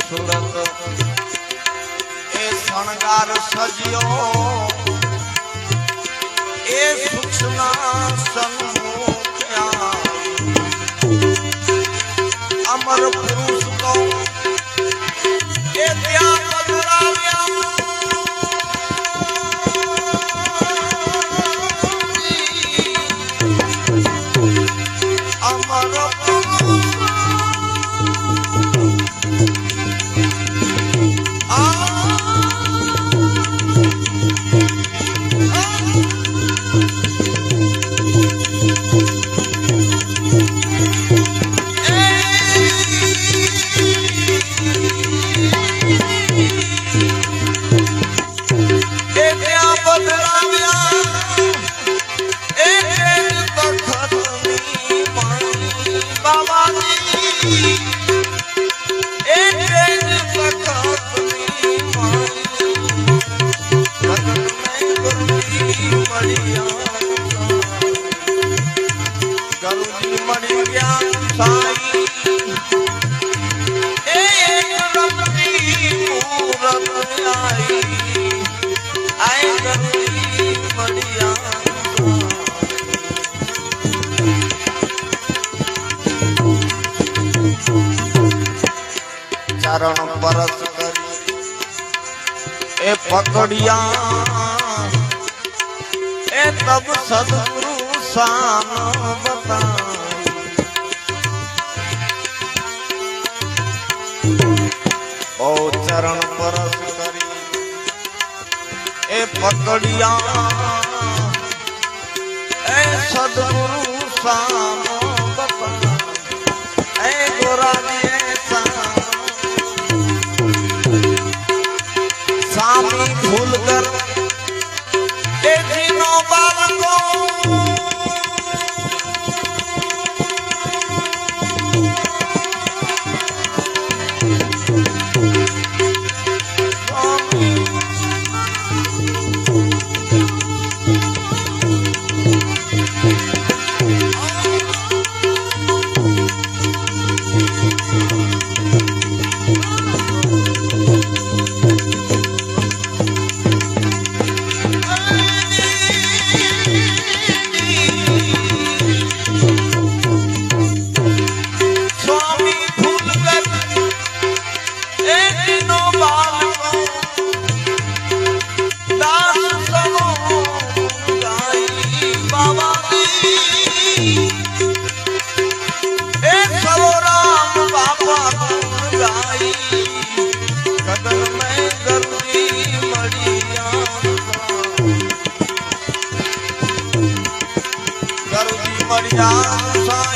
સુરત એ શણગાર સજ્યો એ સૂક્ષ્મના સન્મુખ્યા અમર પુરુષ ચરણ પરસ કરી એ પકડિયા એ તબ સદગુરુ સામ બતા ઓ ચરણ પરસ કરી એ પકડિયા એ સદગુરુ સામ બતા એ ગોરાને ભૂલ કર. मरिया।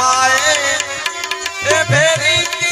માએ એ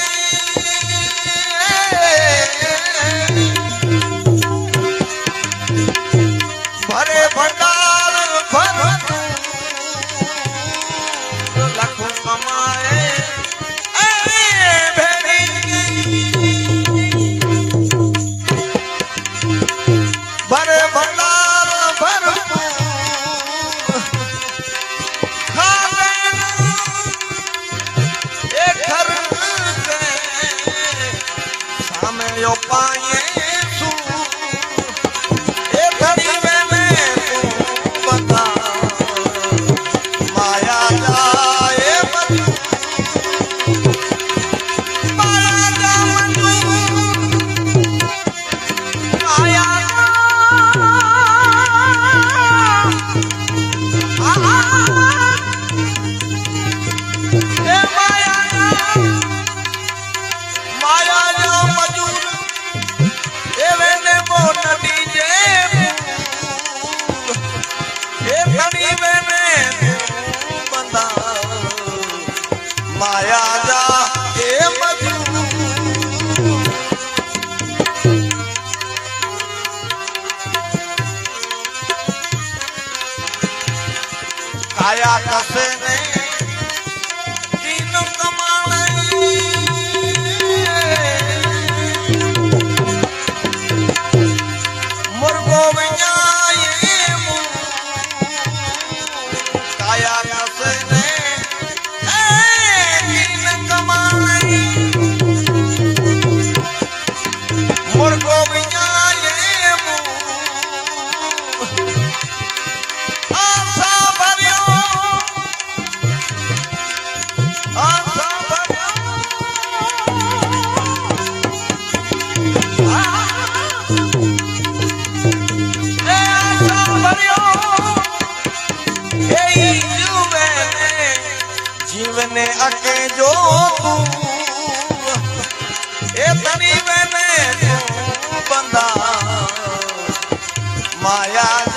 आया कसे नहीं મને અકે જો તું. એ તની વેને તું બંધા માયા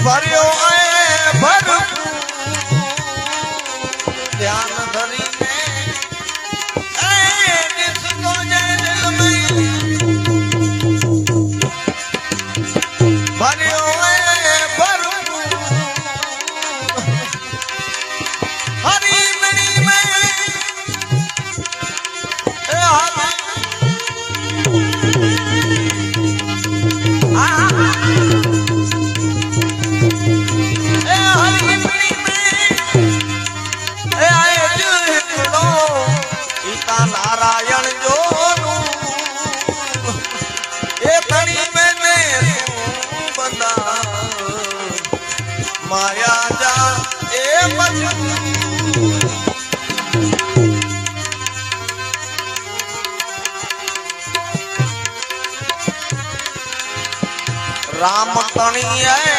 ભર્યો એ રામ તણીએ